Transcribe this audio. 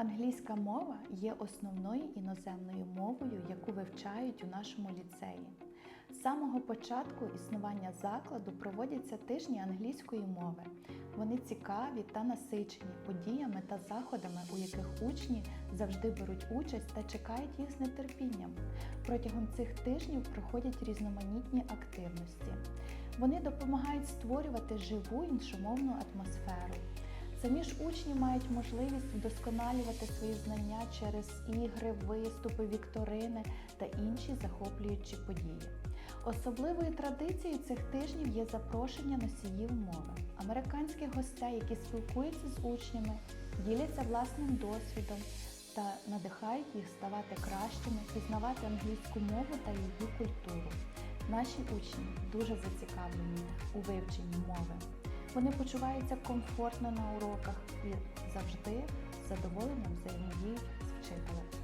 Англійська мова є основною іноземною мовою, яку вивчають у нашому ліцеї. З самого початку існування закладу проводяться тижні англійської мови. Вони цікаві та насичені подіями та заходами, у яких учні завжди беруть участь та чекають їх з нетерпінням. Протягом цих тижнів проходять різноманітні активності. Вони допомагають створювати живу іншомовну атмосферу. Самі ж учні мають можливість вдосконалювати свої знання через ігри, виступи, вікторини та інші захоплюючі події. Особливою традицією цих тижнів є запрошення носіїв мови, американських гостей, які спілкуються з учнями, діляться власним досвідом та надихають їх ставати кращими, пізнавати англійську мову та її культуру. Наші учні дуже зацікавлені у вивченні мови. Вони почуваються комфортно на уроках і завжди задоволенням взаємодіють з вчителем.